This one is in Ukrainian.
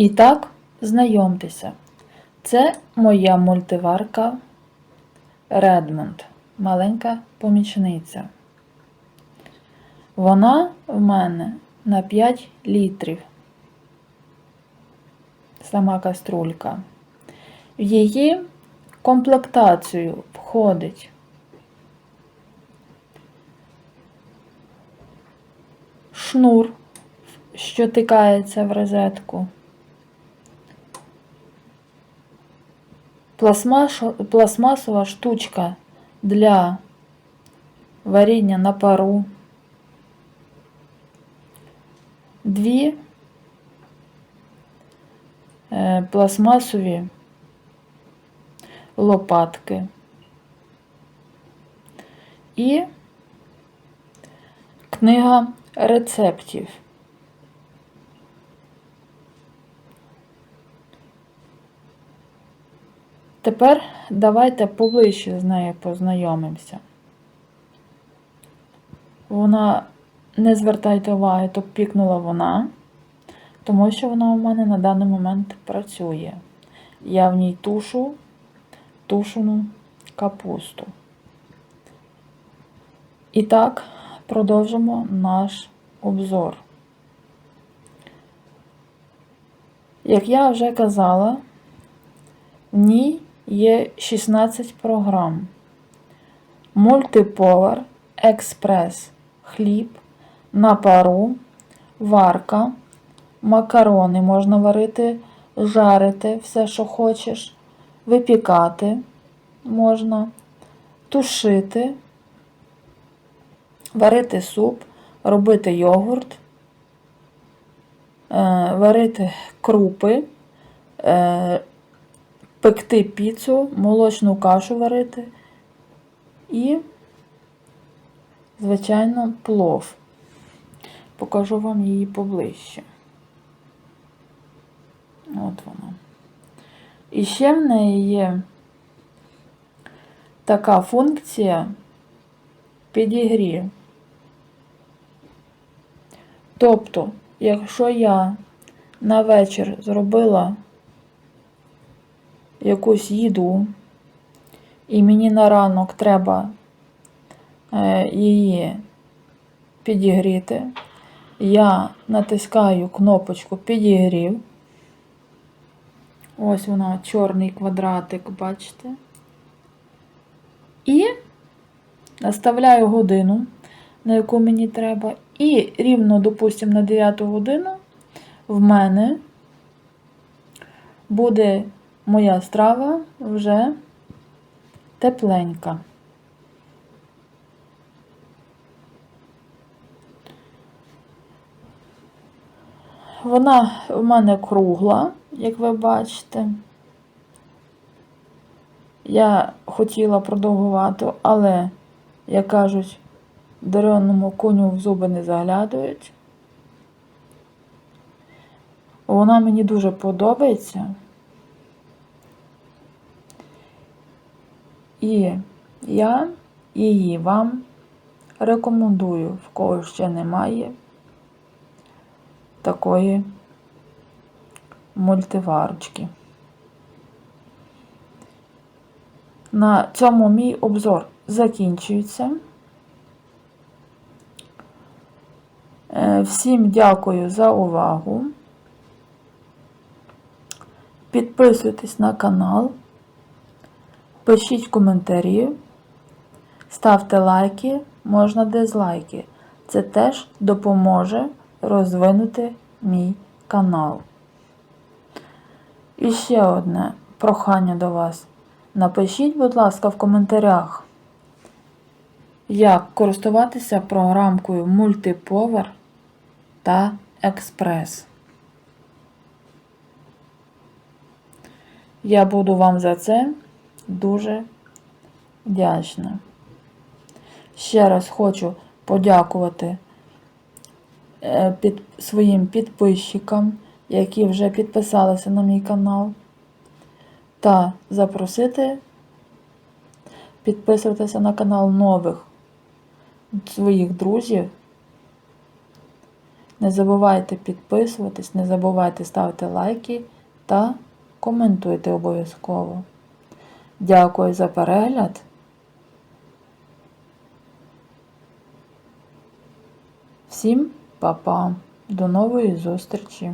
І так, знайомтеся, це моя мультиварка Redmond, маленька помічниця. Вона в мене на 5 літрів. Сама каструлька. В її комплектацію входить шнур, що тикається в розетку. Пластмасова штучка для варіння на пару. Дві е, пластмасові лопатки і книга рецептів. Тепер давайте поближче з нею познайомимося. Вона, не звертайте уваги, то пікнула вона, тому що вона у мене на даний момент працює. Я в ній тушу тушену капусту. І так, продовжимо наш обзор. Як я вже казала, в ній є 16 програм. Мультиповар, експрес, хліб, на пару, варка, макарони можна варити, жарити все, що хочеш, випікати можна, тушити, варити суп, робити йогурт, е, варити крупи, е, пекти піцу, молочну кашу варити і, звичайно, плов. Покажу вам її поближче. От вона. І ще в неї є така функція підігрів. Тобто, якщо я на вечір зробила якусь їду, і мені на ранок треба е, її підігріти, я натискаю кнопочку підігрів. Ось вона, чорний квадратик, бачите? І наставляю годину, на яку мені треба. І рівно, допустимо, на 9 годину в мене буде моя страва вже тепленька. Вона в мене кругла, як ви бачите. Я хотіла продовгувати, але, як кажуть, дареному коню в зуби не заглядають. Вона мені дуже подобається. І я її вам рекомендую, в кого ще немає такої мультиварочки. На цьому мій обзор закінчується. Е, Всім дякую за увагу. Підписуйтесь на канал, пишіть коментарі, ставте лайки, можна дизлайки. Це теж допоможе розвинути мій канал. І ще одне прохання до вас. Напишіть, будь ласка, в коментарях, як користуватися програмкою Multipower та Експрес. Я буду вам за це дуже вдячна. Ще раз хочу подякувати е, під своїм підписчикам, які вже підписалися на мій канал та запросити підписуватися на канал нових своїх друзів Не забувайте підписуватись, не забувайте ставити лайки та коментуйте обов'язково. Дякую за перегляд. Всім па-па. До нової зустрічі!